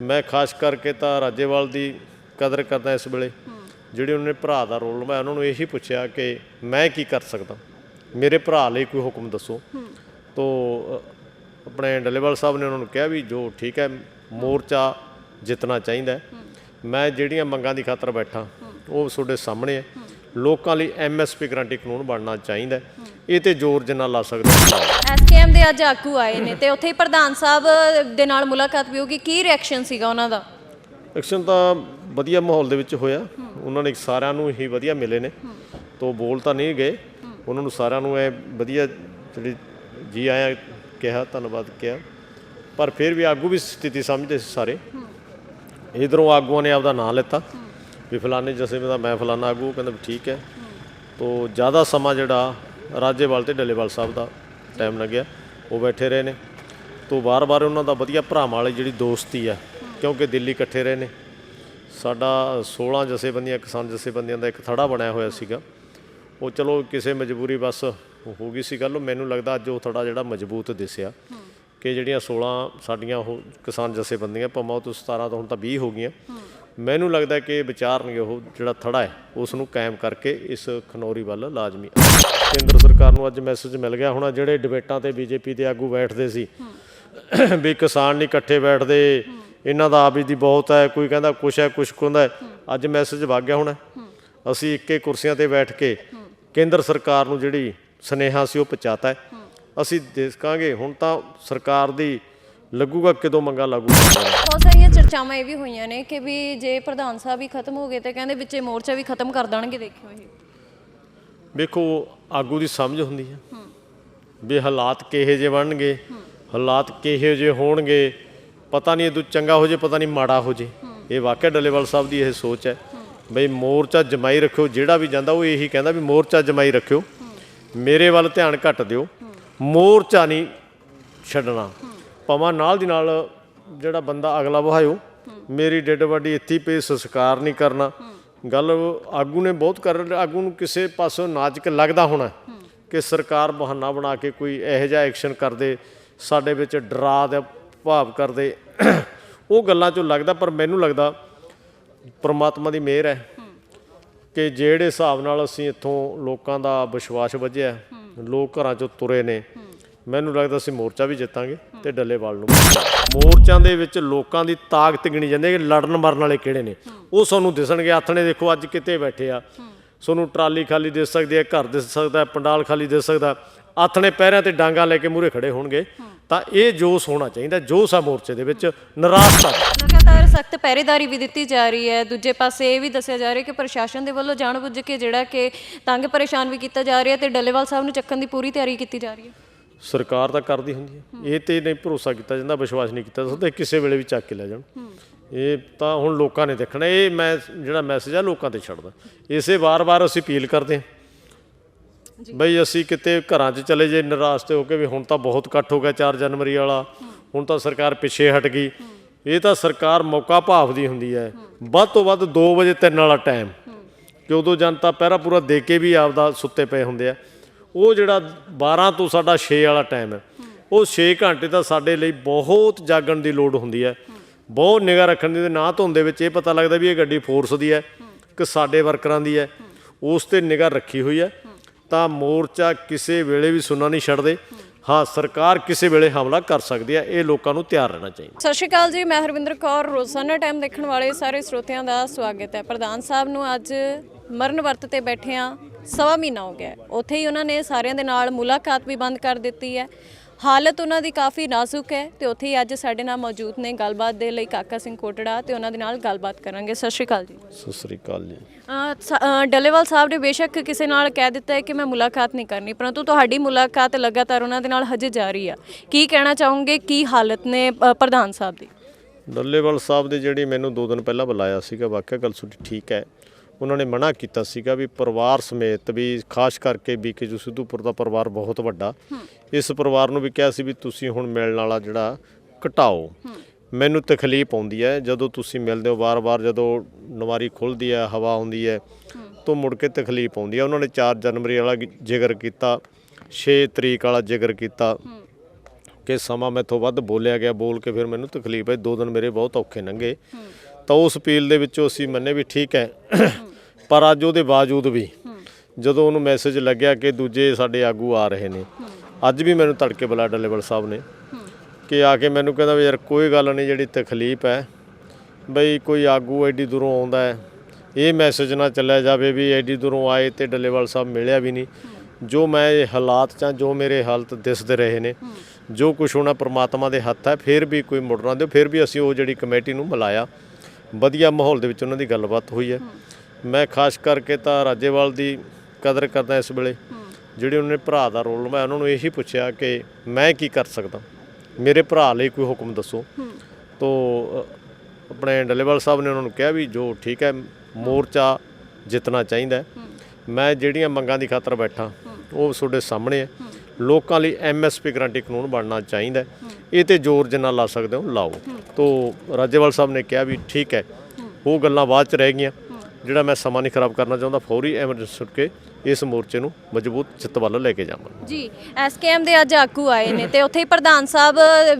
ਮੈਂ ਖਾਸ ਕਰਕੇ ਤਾਂ ਰਾਜੇਵਾਲ ਦੀ ਕਦਰ ਕਰਦਾ ਇਸ ਵੇਲੇ। ਜਿਹੜੇ ਉਹਨੇ ਭਰਾ ਦਾ ਰੋਲ ਨਿਭਾਇਆ, ਉਹਨਾਂ ਨੂੰ ਇਹੀ ਪੁੱਛਿਆ ਕਿ ਮੈਂ ਕੀ ਕਰ ਸਕਦਾ? ਮੇਰੇ ਭਰਾ ਲਈ ਕੋਈ ਹੁਕਮ ਦੱਸੋ। ਤੋ ਆਪਣੇ ਡੱਲੇਵਾਲ ਸਾਹਿਬ ਨੇ ਉਹਨਾਂ ਨੂੰ ਕਿਹਾ ਵੀ ਜੋ ਠੀਕ ਹੈ, ਮੋਰਚਾ ਜਿੱਤਣਾ ਚਾਹੀਦਾ ਮੈਂ ਜਿਹੜੀਆਂ ਮੰਗਾਂ ਦੀ ਖਾਤਰ ਬੈਠਾ, ਉਹ ਤੁਹਾਡੇ ਸਾਹਮਣੇ ਹੈ। ਲੋਕਾਂ ਲਈ ਐਮਐਸਪੀ ਗਰੰਟੀ ਕਾਨੂੰਨ ਬਣਨਾ ਚਾਹੀਦਾ ਇਹ ਤੇ ਜ਼ੋਰ ਜਿੰਨਾ ਲਾ ਸਕਦੇ ਐਸਕੇਐਮ ਦੇ ਅੱਜ ਆਗੂ ਆਏ ਨੇ ਤੇ ਉੱਥੇ ਪ੍ਰਧਾਨ ਸਾਹਿਬ ਦੇ ਨਾਲ ਮੁਲਾਕਾਤ ਵੀ ਹੋਗੀ ਕੀ ਰਿਐਕਸ਼ਨ ਸੀਗਾ ਉਹਨਾਂ ਦਾ? ਐਕਸ਼ਨ ਤਾਂ ਵਧੀਆ ਮਾਹੌਲ ਦੇ ਵਿੱਚ ਹੋਇਆ। ਉਹਨਾਂ ਨੇ ਸਾਰਿਆਂ ਨੂੰ ਹੀ ਵਧੀਆ ਮਿਲੇ ਨੇ। ਤੋ ਬੋਲ ਤਾਂ ਨਹੀਂ ਗਏ। ਉਹਨਾਂ ਨੂੰ ਸਾਰਿਆਂ ਨੂੰ ਇਹ ਵਧੀਆ ਜਿਹੜੀ ਜੀ ਆਇਆਂ ਕਿਹਾ ਧੰਨਵਾਦ ਕਿਹਾ। ਪਰ ਫਿਰ ਵੀ ਆਗੂ ਵੀ ਸਥਿਤੀ ਸਮਝਦੇ ਸੀ ਸਾਰੇ। ਇਧਰੋਂ ਆਗੂਆਂ ਨੇ ਆਪਦਾ ਨਾਂ ਲਿੱਤਾ। ਵੀ ਫਲਾਣੇ ਜਸੇ ਦਾ ਮੈਂ ਫਲਾਣਾ ਆਗੂ ਕਹਿੰਦਾ ਠੀਕ ਹੈ। ਤੋ ਜ਼ਿਆਦਾ ਸਮਾਂ ਜਿਹੜਾ ਰਾਜੇਵਾਲ ਤੇ ਡੱਲੇਵਾਲ ਸਾਹਿਬ ਦਾ ਟਾਈਮ ਲੱਗਿਆ ਉਹ ਬੈਠੇ ਰਹੇ ਨੇ। ਤੋ ਵਾਰ-ਵਾਰ ਉਹਨਾਂ ਦਾ ਵਧੀਆ ਭਰਾਵਾਂ ਵਾਲੀ ਜਿਹੜੀ ਦੋਸਤੀ ਆ, ਕਿਉਂਕਿ ਦਿੱਲੀ ਇਕੱਠੇ ਰਹੇ ਨੇ। ਸਾਡਾ 16 ਜਥੇਬੰਦੀਆਂ, ਕਿਸਾਨ ਜਥੇਬੰਦੀਆਂ ਦਾ ਇੱਕ ਥੜਾ ਬਣਿਆ ਹੋਇਆ ਸੀਗਾ। ਉਹ ਚਲੋ ਕਿਸੇ ਮਜਬੂਰੀ ਬਸ ਹੋ ਗਈ ਸੀ ਗੱਲ। ਮੈਨੂੰ ਲੱਗਦਾ ਅੱਜ ਉਹ ਥੜਾ ਜਿਹੜਾ ਮਜ਼ਬੂਤ ਦਿਸਿਆ ਕਿ ਜਿਹੜੀਆਂ 16 ਸਾਡੀਆਂ ਉਹ ਕਿਸਾਨ ਜਥੇਬੰਦੀਆਂ, ਭਾਵੇਂ ਉਹ ਤੋਂ 17 ਤੋਂ ਹੁਣ ਤਾਂ 20 ਹੋ ਗਈਆਂ। ਮੈਨੂੰ ਲੱਗਦਾ ਕਿ ਵਿਚਾਰਨਗੇ ਉਹ ਜਿਹੜਾ ਥੜਾ ਹੈ ਉਸ ਨੂੰ ਕਾਇਮ ਕਰਕੇ ਇਸ ਖਨੌਰੀ ਵੱਲ ਲਾਜ਼ਮੀ। ਕੇਂਦਰ ਸਰਕਾਰ ਨੂੰ ਅੱਜ ਮੈਸੇਜ ਮਿਲ ਗਿਆ ਹੋਣਾ, ਜਿਹੜੇ ਡਿਬੇਟਾਂ ਤੇ ਬੀਜੇਪੀ ਦੇ ਆਗੂ ਬੈਠਦੇ ਸੀ ਵੀ ਕਿਸਾਨ ਨਹੀਂ ਇਕੱਠੇ ਬੈਠਦੇ, ਇਹਨਾਂ ਦਾ ਆਬੀ ਦੀ ਬਹੁਤ ਹੈ, ਕੋਈ ਕਹਿੰਦਾ ਕੁਛ ਹੈ, ਕੁਛ ਕਹਿੰਦਾ ਅੱਜ ਮੈਸੇਜ ਵਗ ਗਿਆ ਹੋਣਾ। ਅਸੀਂ ਇੱਕੇ ਕੁਰਸੀਆਂ ਤੇ ਬੈਠ ਕੇ ਕੇਂਦਰ ਸਰਕਾਰ ਨੂੰ ਜਿਹੜੀ ਸਨੇਹਾ ਸੀ ਉਹ ਪਹੁੰਚਾਤਾ ਹੈ। ਅਸੀਂ ਦੇਖਾਂਗੇ, ਹੁਣ ਤਾਂ ਸਰਕਾਰ ਦੀ ਲੱਗੂਗਾ ਕਿਦੋਂ ਮੰਗਾ ਲਾਗੂ ਕਰਨਾ ਹੈ। ਬਹੁਤ ਸਾਰੀਆਂ ਚਰਚਾਵਾਂ ਇਹ ਵੀ ਹੋਈਆਂ ਨੇ ਕਿ ਵੀ ਜੇ ਪ੍ਰਧਾਨ ਸਾਹਿਬ ਹੀ ਖਤਮ ਹੋ ਗਏ ਤੇ ਕਹਿੰਦੇ ਵਿੱਚੇ ਮੋਰਚਾ ਵੀ ਖਤਮ ਕਰ ਦੇਣਗੇ ਦੇਖਿਓ ਇਹ। ਵੇਖੋ ਆਗੂ ਦੀ ਸਮਝ ਹੁੰਦੀ ਹੈ। ਵੀ ਹਾਲਾਤ ਕਿਹੇ ਜੇ ਬਣਨਗੇ ਹਾਲਾਤ ਕਿਹੇ ਜੇ ਹੋਣਗੇ ਪਤਾ ਨਹੀਂ ਇਹ ਚੰਗਾ ਹੋ ਜੇ ਪਤਾ ਨਹੀਂ ਮਾੜਾ ਹੋ ਜੇ। ਇਹ ਵਾਕਿਆ ਡੱਲੇਵਾਲ ਸਾਹਿਬ ਦੀ ਇਹ ਸੋਚ ਹੈ। ਬਈ ਮੋਰਚਾ ਜਮਾਈ ਰੱਖਿਓ ਜਿਹੜਾ ਵੀ ਜਾਂਦਾ ਉਹ ਇਹੀ ਕਹਿੰਦਾ ਵੀ ਮੋਰਚਾ ਜਮਾਈ ਰੱਖਿਓ। ਮੇਰੇ ਵੱਲ ਧਿਆਨ ਘੱਟ ਦਿਓ। ਮੋਰਚਾ ਨਹੀਂ ਛੱਡਣਾ। ਭਾਵੇਂ ਨਾਲ ਦੀ ਨਾਲ ਜਿਹੜਾ ਬੰਦਾ ਅਗਲਾ ਵਹਾਇਓ ਮੇਰੀ ਡੈਡ ਬਾਡੀ ਇੱਥੇ ਪਈ ਸੰਸਕਾਰ ਨਹੀਂ ਕਰਨਾ। ਗੱਲ ਆਗੂ ਨੇ ਬਹੁਤ ਕਰ ਆਗੂ ਨੂੰ ਕਿਸੇ ਪਾਸੋਂ ਨਾਜ਼ੁਕ ਲੱਗਦਾ ਹੋਣਾ ਕਿ ਸਰਕਾਰ ਬਹਾਨਾ ਬਣਾ ਕੇ ਕੋਈ ਇਹੋ ਜਿਹਾ ਐਕਸ਼ਨ ਕਰਦੇ ਸਾਡੇ ਵਿੱਚ ਡਰਾ ਦਾ ਭਾਵ ਕਰਦੇ। ਉਹ ਗੱਲਾਂ ਚੋਂ ਲੱਗਦਾ ਪਰ ਮੈਨੂੰ ਲੱਗਦਾ ਪ੍ਰਮਾਤਮਾ ਦੀ ਮਿਹਰ ਹੈ ਕਿ ਜਿਹੜੇ ਹਿਸਾਬ ਨਾਲ ਅਸੀਂ ਇੱਥੋਂ ਲੋਕਾਂ ਦਾ ਵਿਸ਼ਵਾਸ ਵਧਿਆ ਲੋਕ ਘਰਾਂ ਚੋਂ ਤੁਰੇ ਨੇ ਮੈਨੂੰ ਲੱਗਦਾ ਅਸੀਂ ਮੋਰਚਾ ਵੀ ਜਿੱਤਾਂਗੇ ਤੇ ਡੱਲੇਵਾਲ ਨੂੰ ਵੀ ਦੇ ਵਿੱਚ ਲੋਕਾਂ ਦੀ ਤਾਕਤ ਗਿਣੀ ਜਾਂਦੀ ਹੈ ਕਿ ਲੜਨ ਮਰਨ ਵਾਲੇ ਕਿਹੜੇ ਨੇ। ਉਹ ਸਾਨੂੰ ਦਿਸਣਗੇ, ਆਥਣੇ ਦੇਖੋ ਅੱਜ ਕਿਤੇ ਬੈਠੇ ਆ। ਤੁਹਾਨੂੰ ਟਰਾਲੀ ਖਾਲੀ ਦਿਸ ਸਕਦੀ ਹੈ, ਘਰ ਦਿਸ ਸਕਦਾ ਪੰਡਾਲ ਖਾਲੀ ਦਿਸ ਸਕਦਾ ਆਥਣੇ ਪੈਰਾਂ ਤੇ ਡਾਂਗਾ ਲੈ ਕੇ ਮੂਰੇ ਖੜੇ ਹੋਣਗੇ। ਤਾਂ ਇਹ ਜੋਸ਼ ਹੋਣਾ ਚਾਹੀਦਾ ਜੋਸ਼ ਆ ਮੋਰਚੇ ਦੇ ਵਿੱਚ ਨਿਰਾਸ਼ਤਾ ਲਗਾਤਾਰ ਸਖਤ ਪਹਿਰੇਦਾਰੀ ਵੀ ਦਿੱਤੀ ਜਾ ਰਹੀ ਹੈ। ਦੂਜੇ ਪਾਸੇ ਇਹ ਵੀ ਦੱਸਿਆ ਜਾ ਰਿਹਾ ਕਿ ਪ੍ਰਸ਼ਾਸਨ ਦੇ ਵੱਲੋਂ ਜਾਣਬੁੱਝ ਕੇ ਜਿਹੜਾ ਕਿ ਤੰਗ ਪਰੇਸ਼ਾਨ ਵੀ ਕੀਤਾ ਜਾ ਰਿਹਾ ਤੇ ਡੱਲੇਵਾਲ ਸਾਹਿਬ ਨੂੰ ਚੱਕਣ ਦੀ ਪੂਰੀ ਤਿਆਰੀ ਕੀਤੀ ਜਾ ਰਹੀ ਹੈ। ਸਰਕਾਰ ਤਾਂ ਕਰਦੀ ਹੁੰਦੀ ਹੈ। ਇਹ ਤੇ ਨਹੀਂ ਭਰੋਸਾ ਕੀਤਾ ਜਾਂਦਾ ਵਿਸ਼ਵਾਸ ਨਹੀਂ ਕੀਤਾ ਜਾਂਦਾ ਕਿਸੇ ਵੇਲੇ ਵੀ ਚੱਕ ਕੇ ਲੈ ਜਾਣ। ਇਹ ਤਾਂ ਹੁਣ ਲੋਕਾਂ ਨੇ ਦੇਖਣਾ ਇਹ ਮੈਂ ਜਿਹੜਾ ਮੈਸੇਜ ਆ ਲੋਕਾਂ ਤੇ ਛੱਡਦਾ। ਇਸੇ ਵਾਰ-ਵਾਰ ਅਸੀਂ ਅਪੀਲ ਕਰਦੇ ਹਾਂ। ਬਈ ਅਸੀਂ ਕਿਤੇ ਘਰਾਂ 'ਚ ਚਲੇ ਜੇ ਨਿਰਾਸ਼ ਤੇ ਹੋ ਕੇ ਵੀ ਹੁਣ ਤਾਂ ਬਹੁਤ ਇਕੱਠ ਹੋ ਗਿਆ 4 ਜਨਵਰੀ ਵਾਲਾ। ਹੁਣ ਤਾਂ ਸਰਕਾਰ ਪਿੱਛੇ ਹਟ ਗਈ। ਇਹ ਤਾਂ ਸਰਕਾਰ ਮੌਕਾ ਭਾਵਦੀ ਹੁੰਦੀ ਹੈ। ਵੱਧ ਤੋਂ ਵੱਧ 2 ਵਜੇ 3 ਵਾਲਾ ਟਾਈਮ। ਕਿ ਉਦੋਂ ਜਨਤਾ ਪਹਿਰਾ ਪੂਰਾ ਦੇ ਕੇ ਵੀ ਆਪਦਾ ਸੁੱਤੇ ਪਏ ਹੁੰਦੇ ਆ। ਉਹ ਜਿਹੜਾ 12 ਤੋਂ ਸਾਡਾ 6 ਵਾਲਾ ਟਾਈਮ ਹੈ, ਉਹ 6 ਘੰਟੇ ਤਾਂ ਸਾਡੇ ਲਈ ਬਹੁਤ ਜਾਗਣ ਦੀ ਲੋੜ ਹੁੰਦੀ ਹੈ। ਬਹੁਤ ਨਿਗਾਹ ਰੱਖਣ ਦੀ ਨਾ ਧੁੰਦ ਦੇ ਵਿੱਚ ਇਹ ਪਤਾ ਲੱਗਦਾ ਵੀ ਇਹ ਗੱਡੀ ਫੋਰਸ ਦੀ ਹੈ ਕਿ ਸਾਡੇ ਵਰਕਰਾਂ ਦੀ ਹੈ। ਉਸ ਤੇ ਨਿਗਾਹ ਰੱਖੀ ਹੋਈ ਹੈ। ਤਾਂ ਮੋਰਚਾ ਕਿਸੇ ਵੇਲੇ ਵੀ ਸੁਣਨਾ ਨਹੀਂ ਛੱਡਦੇ। ਹਾਂ, ਸਰਕਾਰ ਕਿਸੇ ਵੇਲੇ ਹਮਲਾ ਕਰ ਸਕਦੀ ਹੈ। ਇਹ ਲੋਕਾਂ ਨੂੰ ਤਿਆਰ ਰਹਿਣਾ ਚਾਹੀਦਾ। ਸਤਿ ਸ਼੍ਰੀ ਅਕਾਲ ਜੀ, ਮੈਂ ਹਰਵਿੰਦਰ ਕੌਰ। ਰੋਜ਼ਾਨਾ ਟਾਈਮ ਦੇਖਣ ਵਾਲੇ ਸਾਰੇ ਸਰੋਤਿਆਂ ਦਾ ਸਵਾਗਤ ਹੈ। ਪ੍ਰਧਾਨ ਸਾਹਿਬ ਨੂੰ ਅੱਜ ਮਰਨ ਵਰਤ ਤੇ ਬੈਠੇ ਆ ਸਵਾ ਮਹੀਨਾ ਹੋ ਗਿਆ ਹੈ। ਉੱਥੇ ਹੀ ਉਹਨਾਂ ਨੇ ਸਾਰਿਆਂ ਦੇ ਨਾਲ ਮੁਲਾਕਾਤ ਵੀ ਬੰਦ ਕਰ ਦਿੱਤੀ ਹੈ। ਹਾਲਤ ਉਹਨਾਂ ਦੀ ਕਾਫੀ ਨਾਜ਼ੁਕ ਹੈ ਤੇ ਉੱਥੇ ਹੀ ਅੱਜ ਸਾਡੇ ਨਾਲ ਮੌਜੂਦ ਨੇ ਗੱਲਬਾਤ ਦੇ ਲਈ ਕਾਕਾ ਸਿੰਘ ਕੋਟੜਾ ਤੇ ਉਹਨਾਂ ਦੇ ਨਾਲ ਗੱਲਬਾਤ ਕਰਾਂਗੇ। ਸਤਿ ਸ਼੍ਰੀ ਅਕਾਲ ਜੀ। ਸਤਿ ਸ੍ਰੀ ਅਕਾਲ ਜੀ। ਸ- ਡੱਲੇਵਾਲ ਸਾਹਿਬ ਨੇ ਬੇਸ਼ੱਕ ਕਿਸੇ ਨਾਲ ਕਹਿ ਦਿੱਤਾ ਹੈ ਕਿ ਮੈਂ ਮੁਲਾਕਾਤ ਨਹੀਂ ਕਰਨੀ ਪਰੰਤੂ ਤੁਹਾਡੀ ਮੁਲਾਕਾਤ ਲਗਾਤਾਰ ਉਹਨਾਂ ਦੇ ਨਾਲ ਹਜੇ ਜਾਰੀ ਆ। ਕੀ ਕਹਿਣਾ ਚਾਹੋਗੇ? ਕੀ ਹਾਲਤ ਨੇ ਪ੍ਰਧਾਨ ਸਾਹਿਬ ਦੀ? ਡੱਲੇਵਾਲ ਸਾਹਿਬ ਦੇ ਜਿਹੜੀ ਮੈਨੂੰ ਦੋ ਦਿਨ ਪਹਿਲਾਂ ਬੁਲਾਇਆ ਸੀਗਾ ਵਾਕਿਆ ਗੱਲ ਤੁਹਾਡੀ ਠੀਕ ਹੈ। ਉਹਨਾਂ ਨੇ ਮਨਾ ਕੀਤਾ ਸੀਗਾ ਵੀ ਪਰਿਵਾਰ ਸਮੇਤ ਵੀ ਖਾਸ ਕਰਕੇ ਬੀਕੇ ਜੂ ਸਿੱਧੂਪੁਰ ਦਾ ਪਰਿਵਾਰ ਬਹੁਤ ਵੱਡਾ ਇਸ ਪਰਿਵਾਰ ਨੂੰ ਵੀ ਕਿਹਾ ਸੀ ਵੀ ਤੁਸੀਂ ਹੁਣ ਮਿਲਣ ਵਾਲਾ ਜਿਹੜਾ ਘਟਾਓ। ਮੈਨੂੰ ਤਕਲੀਫ ਆਉਂਦੀ ਹੈ ਜਦੋਂ ਤੁਸੀਂ ਮਿਲਦੇ ਹੋ ਵਾਰ-ਵਾਰ ਜਦੋਂ ਨਵਾਰੀ ਖੁੱਲਦੀ ਹੈ ਹਵਾ ਆਉਂਦੀ ਹੈ ਤੋਂ ਮੁੜ ਕੇ ਤਕਲੀਫ ਆਉਂਦੀ ਹੈ। ਉਹਨਾਂ ਨੇ 4 ਜਨਵਰੀ ਵਾਲਾ ਜ਼ਿਕਰ ਕੀਤਾ 6 ਤਰੀਕ ਵਾਲਾ ਜ਼ਿਕਰ ਕੀਤਾ ਕਿ ਸਮਾਂ ਮੈਥੋਂ ਵੱਧ ਬੋਲਿਆ ਗਿਆ ਬੋਲ ਕੇ ਫਿਰ ਮੈਨੂੰ ਤਕਲੀਫ ਹੈ। ਦੋ ਦਿਨ ਮੇਰੇ ਬਹੁਤ ਔਖੇ ਲੰਘੇ। ਤਾਂ ਉਸ ਅਪੀਲ ਦੇ ਵਿੱਚੋਂ ਅਸੀਂ ਮੰਨੇ ਵੀ ਠੀਕ ਹੈ। ਪਰ ਅੱਜ ਉਹਦੇ ਬਾਵਜੂਦ ਵੀ ਜਦੋਂ ਉਹਨੂੰ ਮੈਸੇਜ ਲੱਗਿਆ ਕਿ ਦੂਜੇ ਸਾਡੇ ਆਗੂ ਆ ਰਹੇ ਨੇ, ਅੱਜ ਵੀ ਮੈਨੂੰ ਤੜਕੇ ਬੁਲਾ ਡੱਲੇਵਾਲ ਸਾਹਿਬ ਨੇ ਕਿ ਆ ਕੇ ਮੈਨੂੰ ਕਹਿੰਦਾ ਵੀ ਯਾਰ ਕੋਈ ਗੱਲ ਨਹੀਂ ਜਿਹੜੀ ਤਕਲੀਫ ਹੈ, ਬਈ ਕੋਈ ਆਗੂ ਐਡੀ ਦੂਰੋਂ ਆਉਂਦਾ ਹੈ, ਇਹ ਮੈਸੇਜ ਨਾ ਚੱਲਿਆ ਜਾਵੇ ਵੀ ਐਡੀ ਦੂਰੋਂ ਆਏ ਤੇ ਡੱਲੇਵਾਲ ਸਾਹਿਬ ਮਿਲਿਆ ਵੀ ਨਹੀਂ। ਜੋ ਮੈਂ ਇਹ ਹਾਲਾਤ ਚਾਂ ਜੋ ਮੇਰੇ ਹਾਲਤ ਦਿਸਦੇ ਰਹੇ ਨੇ, ਜੋ ਕੁਝ ਹੋਣਾ ਪ੍ਰਮਾਤਮਾ ਦੇ ਹੱਥ ਹੈ, ਫਿਰ ਵੀ ਕੋਈ ਮੁੜਨਾ ਦਿਓ, ਫਿਰ ਵੀ ਅਸੀਂ ਉਹ ਜਿਹੜੀ ਕਮੇਟੀ ਨੂੰ ਮਿਲਾਇਆ, ਵਧੀਆ ਮਾਹੌਲ ਦੇ ਵਿੱਚ ਉਹਨਾਂ ਦੀ ਗੱਲਬਾਤ ਹੋਈ ਹੈ। ਮੈਂ ਖਾਸ ਕਰਕੇ ਤਾਂ ਰਾਜੇਵਾਲ ਦੀ ਕਦਰ ਕਰਦਾ ਇਸ ਵੇਲੇ। ਜਿਹੜੇ ਉਹਨਾਂ ਭਰਾ ਦਾ ਰੋਲ ਮੈਂ ਉਹਨਾਂ ਨੂੰ ਇਹੀ ਪੁੱਛਿਆ ਕਿ ਮੈਂ ਕੀ ਕਰ ਸਕਦਾ? ਮੇਰੇ ਭਰਾ ਲਈ ਕੋਈ ਹੁਕਮ ਦੱਸੋ। ਤੋ ਆਪਣੇ ਡੱਲੇਵਾਲ ਸਾਹਿਬ ਨੇ ਉਹਨਾਂ ਨੂੰ ਕਿਹਾ ਵੀ ਜੋ ਠੀਕ ਹੈ ਮੋਰਚਾ ਜਿੱਤਣਾ ਚਾਹੀਦਾ। ਮੈਂ ਜਿਹੜੀਆਂ ਮੰਗਾਂ ਦੀ ਖਾਤਰ ਬੈਠਾ ਉਹ ਤੁਹਾਡੇ ਸਾਹਮਣੇ ਹੈ। ਲੋਕਾਂ ਲਈ ਐਮਐਸਪੀ ਗਰੰਟੀ ਕਾਨੂੰਨ ਬਣਨਾ ਚਾਹੀਦਾ। ਇਹ ਤੇ ਜ਼ੋਰ ਜਿੰਨਾ ਲਾ ਸਕਦੇ ਹੋ ਲਾਓ। ਤੋ ਰਾਜੇਵਾਲ ਸਾਹਿਬ ਨੇ ਕਿਹਾ ਵੀ ਠੀਕ ਹੈ। ਉਹ ਗੱਲਾਂ ਬਾਅਦ ਚ ਰਹਿ ਗਈਆਂ। ਜਿਹੜਾ ਮੈਂ ਸਮਾਂ ਨਹੀਂ ਖਰਾਬ ਕਰਨਾ ਚਾਹੁੰਦਾ ਫੌਰੀ ਐਮਰਜੈਂਸੀ ਕੇ ਇਸ ਮੋਰਚੇ ਨੂੰ ਮਜ਼ਬੂਤ ਚਿੱਤ ਵੱਲ ਲੈ ਕੇ ਜਾਵਾਂਗੇ ਜੀ ਐਸਕੇਐਮ ਦੇ ਅੱਜ ਆਗੂ ਆਏ ਨੇ ਤੇ ਉੱਥੇ ਹੀ ਪ੍ਰਧਾਨ ਸਾਹਿਬ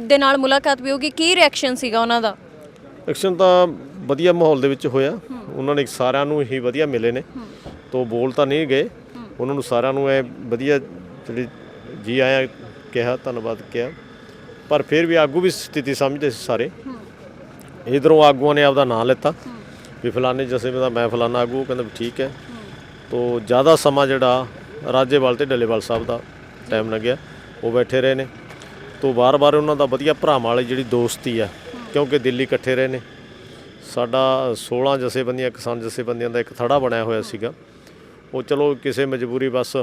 ਦੇ ਨਾਲ ਮੁਲਾਕਾਤ ਵੀ ਹੋਗੀ ਕੀ ਰਿਐਕਸ਼ਨ ਸੀਗਾ ਉਹਨਾਂ ਦਾ? ਐਕਸ਼ਨ ਤਾਂ ਵਧੀਆ ਮਾਹੌਲ ਦੇ ਵਿੱਚ ਹੋਇਆ। ਉਹਨਾਂ ਨੇ ਸਾਰਿਆਂ ਨੂੰ ਹੀ ਵਧੀਆ ਮਿਲੇ ਨੇ। ਤੋ ਬੋਲ ਤਾਂ ਨਹੀਂ ਗਏ। ਉਹਨਾਂ ਨੂੰ ਸਾਰਿਆਂ ਨੂੰ ਐ ਵਧੀਆ ਜਿਹੜੀ ਜੀ ਆਇਆਂ ਕਿਹਾ ਧੰਨਵਾਦ ਕਿਹਾ। ਪਰ ਫਿਰ ਵੀ ਆਗੂ ਵੀ ਸਥਿਤੀ ਸਮਝਦੇ ਸੀ ਸਾਰੇ। ਇਧਰੋਂ ਆਗੂਆਂ ਨੇ ਆਪਦਾ ਨਾਂ ਲਿੱਤਾ। ਵੀ ਫਲਾਣੇ ਜਸੇ ਦਾ ਮੈਂ ਫਲਾਣਾ ਆਗੂ, ਉਹ ਕਹਿੰਦਾ ਵੀ ਠੀਕ ਹੈ। ਤੋ ਜ਼ਿਆਦਾ ਸਮਾਂ ਜਿਹੜਾ ਰਾਜੇਵਾਲ ਤੇ ਡੱਲੇਵਾਲ ਸਾਹਿਬ ਦਾ ਟਾਈਮ ਲੱਗਿਆ ਉਹ ਬੈਠੇ ਰਹੇ ਨੇ। ਤੋ ਵਾਰ ਵਾਰ ਉਹਨਾਂ ਦਾ ਵਧੀਆ ਭਰਾਵਾਂ ਵਾਲੀ ਜਿਹੜੀ ਦੋਸਤੀ ਆ, ਕਿਉਂਕਿ ਦਿੱਲੀ ਇਕੱਠੇ ਰਹੇ ਨੇ। ਸਾਡਾ 16 ਜਥੇਬੰਦੀਆਂ ਕਿਸਾਨ ਜਥੇਬੰਦੀਆਂ ਦਾ ਇੱਕ ਥੜਾ ਬਣਿਆ ਹੋਇਆ ਸੀਗਾ। ਉਹ ਚਲੋ ਕਿਸੇ ਮਜਬੂਰੀ ਬਸ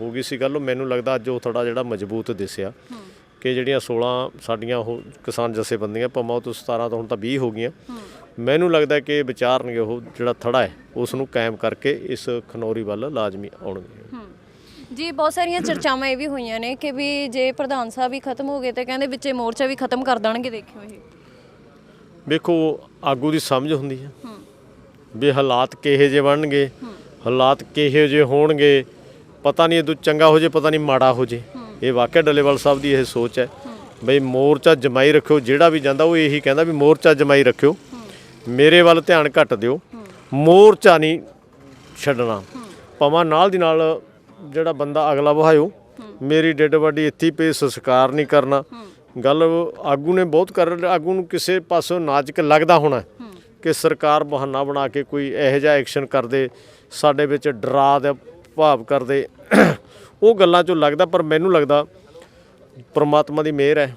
ਹੋ ਗਈ ਸੀ ਗੱਲ, ਮੈਨੂੰ ਲੱਗਦਾ ਅੱਜ ਉਹ ਥੜਾ ਜਿਹੜਾ ਮਜ਼ਬੂਤ ਦਿਸਿਆ ਕਿ ਜਿਹੜੀਆਂ 16 ਸਾਡੀਆਂ ਉਹ ਕਿਸਾਨ ਜਥੇਬੰਦੀਆਂ ਭਾਵੇਂ ਉਹ ਤੋਂ 17 ਤੋਂ ਹੁਣ ਤਾਂ 20 ਹੋ ਗਈਆਂ। ਮੈਨੂੰ ਲੱਗਦਾ ਕਿ ਵਿਚਾਰਨਗੇ ਉਹ ਜਿਹੜਾ ਥੜਾ ਹੈ ਉਸ ਨੂੰ ਕਾਇਮ ਕਰਕੇ ਇਸ ਖਨੌਰੀ ਵੱਲ ਲਾਜ਼ਮੀ ਆਉਣਗੇ। ਜੀ ਬਹੁਤ ਸਾਰੀਆਂ ਚਰਚਾਵਾਂ ਇਹ ਵੀ ਹੋਈਆਂ ਨੇ ਕਿ ਵੀ ਜੇ ਪ੍ਰਧਾਨ ਸਾਹਿਬ ਹੀ ਖਤਮ ਹੋ ਗਏ ਤੇ ਕਹਿੰਦੇ ਵਿੱਚੇ ਮੋਰਚਾ ਵੀ ਖਤਮ ਕਰ ਦੇਣਗੇ ਦੇਖਿਓ ਇਹ। ਵੇਖੋ ਆਗੂ ਦੀ ਸਮਝ ਹੁੰਦੀ ਹੈ। ਵੀ ਹਾਲਾਤ ਕਿਹੇ ਜੇ ਬਣਨਗੇ ਹਾਲਾਤ ਕਿਹੇ ਜੇ ਹੋਣਗੇ ਪਤਾ ਨਹੀਂ ਇਹ ਚੰਗਾ ਹੋ ਜੇ ਪਤਾ ਨਹੀਂ ਮਾੜਾ ਹੋ ਜੇ। ਇਹ ਵਾਕਿਆ ਡੱਲੇਵਾਲ ਸਾਹਿਬ ਦੀ ਇਹ ਸੋਚ ਹੈ। ਬਈ ਮੋਰਚਾ ਜਮਾਈ ਰੱਖਿਓ ਜਿਹੜਾ ਵੀ ਜਾਂਦਾ ਉਹ ਇਹੀ ਕਹਿੰਦਾ ਵੀ ਮੋਰਚਾ ਜਮਾਈ ਰੱਖਿਓ। ਮੇਰੇ ਵੱਲ ਧਿਆਨ ਘੱਟ ਦਿਓ। ਮੋਰਚਾ ਨਹੀਂ ਛੱਡਣਾ। ਭਾਵੇਂ ਨਾਲ ਦੀ ਨਾਲ ਜਿਹੜਾ ਬੰਦਾ ਅਗਲਾ ਵਹਾਇਓ, ਮੇਰੀ ਡੈਡ ਬਾਡੀ ਇੱਥੇ ਹੀ ਪਈ ਸੰਸਕਾਰ ਨਹੀਂ ਕਰਨਾ। ਗੱਲ ਆਗੂ ਨੇ ਬਹੁਤ ਕਰ ਆਗੂ ਨੂੰ ਕਿਸੇ ਪਾਸੋਂ ਨਾਜ਼ੁਕ ਲੱਗਦਾ ਹੋਣਾ ਕਿ ਸਰਕਾਰ ਬਹਾਨਾ ਬਣਾ ਕੇ ਕੋਈ ਇਹੋ ਜਿਹਾ ਐਕਸ਼ਨ ਕਰਦੇ, ਸਾਡੇ ਵਿੱਚ ਡਰਾ ਦਾ ਭਾਵ ਕਰਦੇ। ਉਹ ਗੱਲਾਂ ਚੋਂ ਲੱਗਦਾ, ਪਰ ਮੈਨੂੰ ਲੱਗਦਾ ਪਰਮਾਤਮਾ ਦੀ ਮਿਹਰ ਹੈ।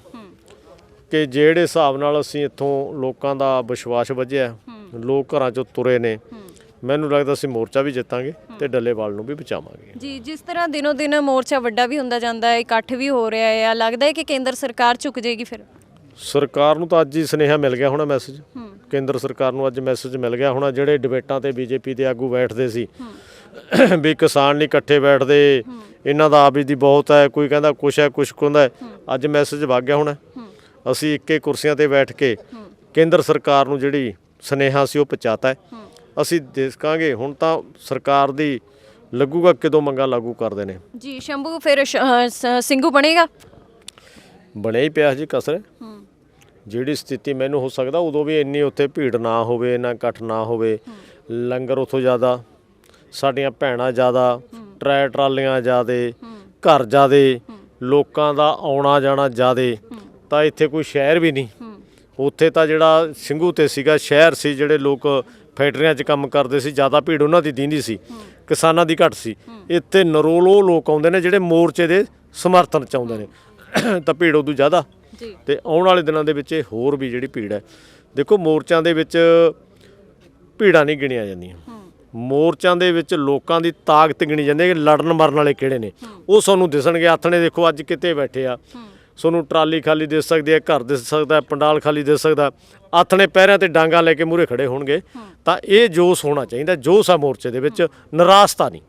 ਕਿ ਜਿਹੜੇ ਹਿਸਾਬ ਨਾਲ ਅਸੀਂ ਇੱਥੋਂ ਲੋਕਾਂ ਦਾ ਵਿਸ਼ਵਾਸ ਵਧਿਆ ਲੋਕ ਘਰਾਂ ਚੋਂ ਤੁਰੇ ਨੇ ਮੈਨੂੰ ਲੱਗਦਾ ਅਸੀਂ ਮੋਰਚਾ ਵੀ ਜਿੱਤਾਂਗੇ ਤੇ ਡੱਲੇਵਾਲ ਨੂੰ ਵੀ ਬਚਾਵਾਂਗੇ। ਜੀ ਜਿਸ ਤਰ੍ਹਾਂ ਦਿਨੋ ਦਿਨ ਮੋਰਚਾ ਵੱਡਾ ਵੀ ਹੁੰਦਾ ਜਾਂਦਾ ਹੈ ਇਕੱਠ ਵੀ ਹੋ ਰਿਹਾ ਹੈ ਲੱਗਦਾ ਹੈ ਕਿ ਕੇਂਦਰ ਸਰਕਾਰ ਝੁਕ ਜਾਏਗੀ ਫਿਰ? ਸਰਕਾਰ ਨੂੰ ਤਾਂ ਅੱਜ ਹੀ ਸੁਨੇਹਾ ਮਿਲ ਗਿਆ ਹੋਣਾ ਮੈਸੇਜ ਕੇਂਦਰ ਸਰਕਾਰ ਨੂੰ ਅੱਜ ਮੈਸੇਜ ਮਿਲ ਗਿਆ ਹੋਣਾ ਜਿਹੜੇ ਡਿਬੇਟਾਂ ਤੇ ਬੀਜੇਪੀ ਦੇ ਆਗੂ ਬੈਠਦੇ ਸੀ ਵੀ ਕਿਸਾਨ ਨਹੀਂ ਇਕੱਠੇ ਬੈਠਦੇ ਇਹਨਾਂ ਦਾ ਆਬੀ ਦੀ ਬਹੁਤ ਹੈ ਕੋਈ ਕਹਿੰਦਾ ਕੁਛ ਹੈ ਕੁਛ ਕਹਿੰਦਾ। ਅੱਜ ਮੈਸੇਜ ਵਗ ਗਿਆ ਹੋਣਾ। ਅਸੀਂ ਇੱਕੇ ਕੁਰਸੀਆਂ ਤੇ ਬੈਠ ਕੇ ਕੇਂਦਰ ਸਰਕਾਰ ਨੂੰ ਜਿਹੜੀ ਸੁਨੇਹਾ ਸੀ ਉਹ ਪਹੁੰਚਾਤਾ ਅਸੀਂ ਦੇਖਾਂਗੇ ਹੁਣ ਤਾਂ ਸਰਕਾਰ ਦੀ ਲੱਗੂਗਾ ਕਿਦੋਂ ਮੰਗਾਂ ਲਾਗੂ ਕਰਦੇ ਨੇ। ਜੀ ਸ਼ੰਭੂ ਫਿਰ ਸਿੰਘੂ ਬਣੇਗਾ? ਬਣਿਆ ਹੀ ਪਿਆ ਜੀ ਕਸਰ। ਜਿਹੜੀ ਸਥਿਤੀ ਮੈਨੂੰ ਹੋ ਸਕਦਾ ਉਦੋਂ ਵੀ ਇੰਨੀ ਉੱਥੇ ਭੀੜ ਨਾ ਹੋਵੇ ਇੰਨਾ ਇਕੱਠ ਨਾ ਹੋਵੇ। ਲੰਗਰ ਉਥੋਂ ਜ਼ਿਆਦਾ ਸਾਡੀਆਂ ਭੈਣਾਂ ਜ਼ਿਆਦਾ ਟਰੈ ਟਰਾਲੀਆਂ ਜ਼ਿਆਦੇ ਘਰ ਜ਼ਿਆਦੇ ਲੋਕਾਂ ਦਾ ਆਉਣਾ ਜਾਣਾ ਜ਼ਿਆਦੇ। ਤਾਂ ਇੱਥੇ ਕੋਈ ਸ਼ਹਿਰ ਵੀ ਨਹੀਂ। ਉੱਥੇ ਤਾਂ ਜਿਹੜਾ ਸਿੰਘੂ ਤੇ ਸੀਗਾ ਸ਼ਹਿਰ ਸੀ ਜਿਹੜੇ ਲੋਕ ਫੈਕਟਰੀਆਂ 'ਚ ਕੰਮ ਕਰਦੇ ਸੀ ਜ਼ਿਆਦਾ ਭੀੜ ਉਹਨਾਂ ਦੀ ਦੀਂਦੀ ਸੀ ਕਿਸਾਨਾਂ ਦੀ ਘੱਟ ਸੀ। ਇੱਥੇ ਨਰੋਲ ਲੋਕ ਆਉਂਦੇ ਨੇ ਜਿਹੜੇ ਮੋਰਚੇ ਦੇ ਸਮਰਥਨ ਚ ਆਉਂਦੇ ਨੇ। ਤਾਂ ਭੀੜ ਉਦੋਂ ਜ਼ਿਆਦਾ। ਜੀ। ਤੇ ਆਉਣ ਵਾਲੇ ਦਿਨਾਂ ਦੇ ਵਿੱਚ ਇਹ ਹੋਰ ਵੀ ਜਿਹੜੀ ਭੀੜ ਹੈ ਦੇਖੋ ਮੋਰਚਿਆਂ ਦੇ ਵਿੱਚ ਭੀੜਾਂ ਨਹੀਂ ਗਿਣੀਆਂ ਜਾਂਦੀਆਂ। ਮੋਰਚਿਆਂ ਦੇ ਵਿੱਚ ਲੋਕਾਂ ਦੀ ਤਾਕਤ ਗਿਣੀ ਜਾਂਦੀ ਹੈ ਕਿ ਲੜਨ ਮਰਨ ਵਾਲੇ ਕਿਹੜੇ ਨੇ। ਉਹ ਸਾਨੂੰ ਦਿਸਣਗੇ ਆਥਣੇ ਦੇਖੋ ਅੱਜ ਕਿਤੇ ਬੈਠੇ ਆ। ਤੁਹਾਨੂੰ ਟਰਾਲੀ ਖਾਲੀ ਦਿਸ ਸਕਦੀ ਹੈ ਘਰ ਦਿਸ ਸਕਦਾ ਪੰਡਾਲ ਖਾਲੀ ਦਿਸ ਸਕਦਾ ਆਥਣੇ ਪੈਰਾਂ ਤੇ ਡਾਂਗਾ ਲੈ ਕੇ ਮੂਰੇ ਖੜੇ ਹੋਣਗੇ। ਤਾਂ ਇਹ ਜੋਸ਼ ਹੋਣਾ ਚਾਹੀਦਾ ਜੋਸ਼ ਆ ਮੋਰਚੇ ਦੇ ਵਿੱਚ ਨਿਰਾਸ਼ਤਾ ਨਹੀਂ।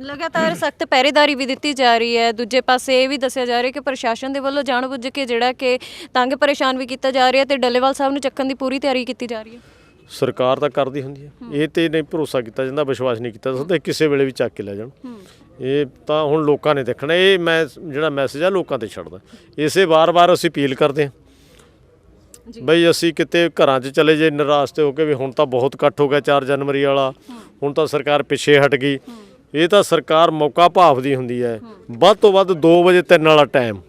ਲਗਾਤਾਰ ਸਖਤ ਪਹਿਰੇਦਾਰੀ ਵੀ ਦਿੱਤੀ ਜਾ ਰਹੀ ਹੈ। ਦੂਜੇ ਪਾਸੇ ਇਹ ਵੀ ਦੱਸਿਆ ਜਾ ਰਿਹਾ ਕਿ ਪ੍ਰਸ਼ਾਸਨ ਦੇ ਵੱਲੋਂ ਜਾਣਬੁੱਝ ਕੇ ਜਿਹੜਾ ਕਿ ਤੰਗ ਪਰੇਸ਼ਾਨ ਵੀ ਕੀਤਾ ਜਾ ਰਿਹਾ ਤੇ ਡੱਲੇਵਾਲ ਸਾਹਿਬ ਨੂੰ ਚੱਕਣ ਦੀ ਪੂਰੀ ਤਿਆਰੀ ਕੀਤੀ ਜਾ ਰਹੀ ਹੈ। ਸਰਕਾਰ ਤਾਂ ਕਰਦੀ ਹੁੰਦੀ ਹੈ। ਇਹ ਤੇ ਨਹੀਂ ਭਰੋਸਾ ਕੀਤਾ ਜਾਂਦਾ ਵਿਸ਼ਵਾਸ ਨਹੀਂ ਕੀਤਾ ਜਾਂਦਾ। ਕਿਸੇ ਵੇਲੇ ਵੀ ਚੱਕ ਕੇ ਲੈ ਜਾਣ। ਇਹ ਤਾਂ ਹੁਣ ਲੋਕਾਂ ਨੇ ਦੇਖਣਾ ਇਹ ਮੈਂ ਜਿਹੜਾ ਮੈਸੇਜ ਆ ਲੋਕਾਂ ਤੇ ਛੱਡਦਾ। ਇਸੇ ਵਾਰ-ਵਾਰ ਅਸੀਂ ਅਪੀਲ ਕਰਦੇ ਹਾਂ। ਬਈ ਅਸੀਂ ਕਿਤੇ ਘਰਾਂ 'ਚ ਚਲੇ ਜੇ ਨਿਰਾਸ਼ ਤੇ ਹੋ ਕੇ ਵੀ ਹੁਣ ਤਾਂ ਬਹੁਤ ਇਕੱਠ ਹੋ ਗਿਆ 4 ਜਨਵਰੀ ਵਾਲਾ। ਹੁਣ ਤਾਂ ਸਰਕਾਰ ਪਿੱਛੇ ਹਟ ਗਈ। ਇਹ ਤਾਂ ਸਰਕਾਰ ਮੌਕਾ ਭਾਫਦੀ ਹੁੰਦੀ ਹੈ। ਵੱਧ ਤੋਂ ਵੱਧ 2 ਵਜੇ 3 ਵਾਲਾ ਟਾਈਮ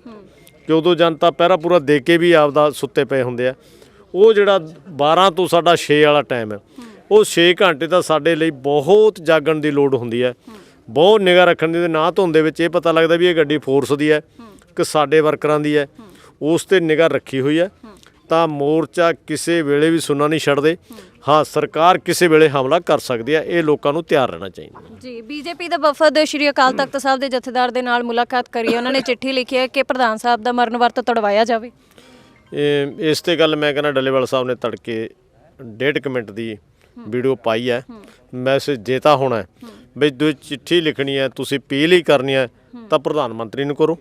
ਕਿ ਉਦੋਂ ਜਨਤਾ ਪਹਿਰਾ ਪੂਰਾ ਦੇ ਕੇ ਵੀ ਆਪਦਾ ਸੁੱਤੇ ਪਏ ਹੁੰਦੇ ਆ। ਉਹ ਜਿਹੜਾ 12 ਤੋਂ ਸਾਡਾ 6 ਵਾਲਾ ਟਾਈਮ ਹੈ, ਉਹ 6 ਘੰਟੇ ਤਾਂ ਸਾਡੇ ਲਈ ਬਹੁਤ ਜਾਗਣ ਦੀ ਲੋੜ ਹੁੰਦੀ ਹੈ। ਬਹੁਤ ਨਿਗਾਹ ਰੱਖਣ ਦੀ ਨਾ ਧੁੰਦ ਦੇ ਵਿੱਚ ਇਹ ਪਤਾ ਲੱਗਦਾ ਵੀ ਇਹ ਗੱਡੀ ਫੋਰਸ ਦੀ ਹੈ ਕਿ ਸਾਡੇ ਵਰਕਰਾਂ ਦੀ ਹੈ। ਉਸ ਤੇ ਨਿਗਾਹ ਰੱਖੀ ਹੋਈ ਹੈ ਤਾਂ ਮੋਰਚਾ ਕਿਸੇ ਵੇਲੇ ਵੀ ਸੁਣਨਾ ਨਹੀਂ ਛੱਡਦੇ। ਹਾਂ, ਸਰਕਾਰ ਕਿਸੇ ਵੇਲੇ ਹਮਲਾ ਕਰ ਸਕਦੀ ਹੈ, ਇਹ ਲੋਕਾਂ ਨੂੰ ਤਿਆਰ ਰਹਿਣਾ ਚਾਹੀਦਾ। ਜੀ, ਬੀਜੇਪੀ ਦਾ ਵਫਦ ਸ਼੍ਰੀ ਅਕਾਲ ਤਖਤ ਸਾਹਿਬ ਦੇ ਜਥੇਦਾਰ ਦੇ ਨਾਲ ਮੁਲਾਕਾਤ ਕਰੀ ਉਹਨਾਂ ਨੇ ਚਿੱਠੀ ਲਿਖੀ ਹੈ ਕਿ ਪ੍ਰਧਾਨ ਸਾਹਿਬ ਦਾ ਮਰਨ ਵਰਤ ਤੜਵਾਇਆ ਜਾਵੇ। ਇਹ ਇਸ ਤੇ ਗੱਲ ਮੈਂ ਕਹਿੰਦਾ ਡੱਲੇਵਾਲ ਸਾਹਿਬ ਨੇ ਤੜਕੇ ਡੇਢ ਕੁ ਮਿੰਟ ਦੀ ਵੀਡੀਓ ਪਾਈ ਹੈ। ਮੈਸੇਜ ਦੇਤਾ ਹੋਣਾ ਹੈ ਬਈ ਦੋ ਚਿੱਠੀ ਲਿਖਣੀ ਹੈ ਤੁਸੀਂ ਅਪੀਲ ਹੀ ਕਰਨੀ ਹੈ ਤਾਂ ਪ੍ਰਧਾਨ ਮੰਤਰੀ ਨੂੰ ਕਰੋ।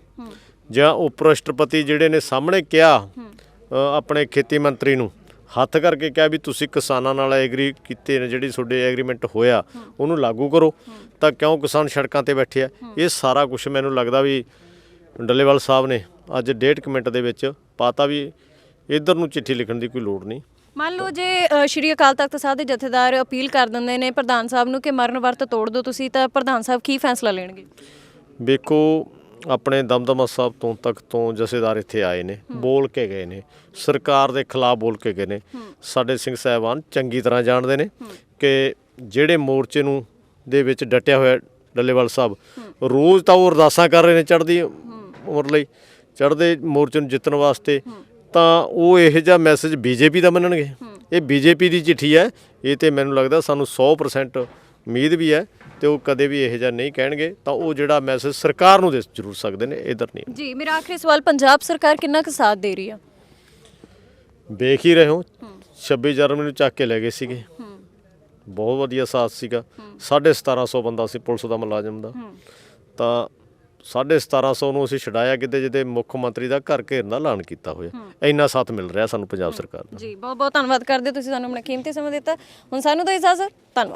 ਜਾਂ ਉਪ ਰਾਸ਼ਟਰਪਤੀ ਜਿਹੜੇ ਨੇ ਸਾਹਮਣੇ ਕਿਹਾ ਆਪਣੇ ਖੇਤੀ ਮੰਤਰੀ ਨੂੰ ਹੱਥ ਕਰਕੇ ਕਿਹਾ ਵੀ ਤੁਸੀਂ ਕਿਸਾਨਾਂ ਨਾਲ ਐਗਰੀ ਕੀਤੇ ਨੇ ਜਿਹੜੀ ਤੁਹਾਡੇ ਐਗਰੀਮੈਂਟ ਹੋਇਆ ਉਹਨੂੰ ਲਾਗੂ ਕਰੋ। ਤਾਂ ਕਿਉਂ ਕਿਸਾਨ ਸੜਕਾਂ ਤੇ ਬੈਠੇ ਆ? ਇਹ ਸਾਰਾ ਕੁਝ ਮੈਨੂੰ ਲੱਗਦਾ ਵੀ ਡੱਲੇਵਾਲ ਸਾਹਿਬ ਨੇ ਅੱਜ ਡੇਢ ਕੁ ਮਿੰਟ ਦੇ ਵਿੱਚ ਪਾਤਾ ਵੀ ਇਧਰ ਨੂੰ ਚਿੱਠੀ ਲਿਖਣ ਦੀ ਕੋਈ ਲੋੜ ਨਹੀਂ। ਮੰਨ ਲਓ ਜੇ ਅ, ਸ਼੍ਰੀ ਅਕਾਲ ਤਖਤ ਸਾਹਿਬ ਦੇ ਜਥੇਦਾਰ ਅਪੀਲ ਕਰ ਦਿੰਦੇ ਨੇ ਪ੍ਰਧਾਨ ਸਾਹਿਬ ਨੂੰ ਕਿ ਮਰਨ ਵਰਤ ਤੋੜ ਦਿਓ ਤੁਸੀਂ ਤਾਂ ਪ੍ਰਧਾਨ ਸਾਹਿਬ ਕੀ ਫੈਸਲਾ ਲੈਣਗੇ? ਵੇਖੋ ਆਪਣੇ ਦਮਦਮਾ ਸਾਹਿਬ ਤੋਂ ਤੱਕ ਤੋਂ ਜਥੇਦਾਰ ਇੱਥੇ ਆਏ ਨੇ ਬੋਲ ਕੇ ਗਏ ਨੇ ਸਰਕਾਰ ਦੇ ਖਿਲਾਫ ਬੋਲ ਕੇ ਗਏ ਨੇ। ਸਾਡੇ ਸਿੰਘ ਸਾਹਿਬਾਨ ਚੰਗੀ ਤਰ੍ਹਾਂ ਜਾਣਦੇ ਨੇ ਕਿ ਜਿਹੜੇ ਮੋਰਚੇ ਨੂੰ ਦੇ ਵਿੱਚ ਡਟਿਆ ਹੋਇਆ ਡੱਲੇਵਾਲ ਸਾਹਿਬ ਰੋਜ਼ ਤਾਂ ਉਹ ਅਰਦਾਸਾਂ ਕਰ ਰਹੇ ਨੇ ਚੜ੍ਹਦੀ ਉਮਰ ਲਈ। ਚੜ੍ਹਦੇ ਮੋਰਚੇ ਨੂੰ ਜਿੱਤਣ ਵਾਸਤੇ ਤਾਂ ਉਹ ਇਹੋ ਜਿਹਾ ਮੈਸੇਜ ਬੀਜੇਪੀ ਦਾ ਮੰਨਣਗੇ। ਇਹ ਬੀਜੇਪੀ ਦੀ ਚਿੱਠੀ ਹੈ ਇਹ ਤੇ ਮੈਨੂੰ ਲੱਗਦਾ ਸਾਨੂੰ 100% ਉਮੀਦ ਵੀ ਹੈ ਤੇ ਉਹ ਕਦੇ ਵੀ ਇਹੋ ਜਿਹਾ ਨਹੀਂ ਕਹਿਣਗੇ ਤਾਂ ਉਹ ਜਿਹੜਾ ਮੈਸੇਜ ਸਰਕਾਰ ਨੂੰ ਦੇ ਜ਼ਰੂਰ ਸਕਦੇ ਨੇ ਇਧਰ ਨਹੀਂ। ਜੀ ਮੇਰਾ ਆਖਰੀ ਸਵਾਲ ਪੰਜਾਬ ਸਰਕਾਰ ਕਿੰਨਾ ਕੁ ਸਾਥ ਦੇ ਰਹੀ ਆ? ਵੇਖ ਹੀ ਰਹੇ ਹੋ 26 ਜਨਵਰੀ ਨੂੰ ਚੱਕ ਕੇ ਲੈ ਗਏ ਸੀਗੇ। ਬਹੁਤ ਵਧੀਆ ਸਾਥ ਸੀਗਾ। 1750 ਬੰਦਾ ਸੀ ਪੁਲਿਸ ਦਾ ਮੁਲਾਜ਼ਮ ਦਾ। ਤਾਂ 1750 ਨੂੰ ਅਸੀਂ ਛਡਾਇਆ ਕਿਤੇ ਜਿਹਦੇ ਮੁੱਖ ਮੰਤਰੀ ਦਾ ਘਰ ਘੇਰਨ ਦਾ ਐਲਾਨ ਕੀਤਾ ਹੋਇਆ। ਇੰਨਾ ਸਾਥ ਮਿਲ ਰਿਹਾ ਸਾਨੂੰ ਪੰਜਾਬ ਸਰਕਾਰ ਦਾ। ਜੀ ਬਹੁਤ ਬਹੁਤ ਧੰਨਵਾਦ ਕਰਦੇ ਤੁਸੀਂ ਸਾਨੂੰ ਆਪਣਾ ਕੀਮਤੀ ਸਮਾਂ ਦਿੱਤਾ। ਹੁਣ ਸਾਨੂੰ ਤਾਂ ਇਜਾਜ਼ਤ ਧੰਨਵਾਦ।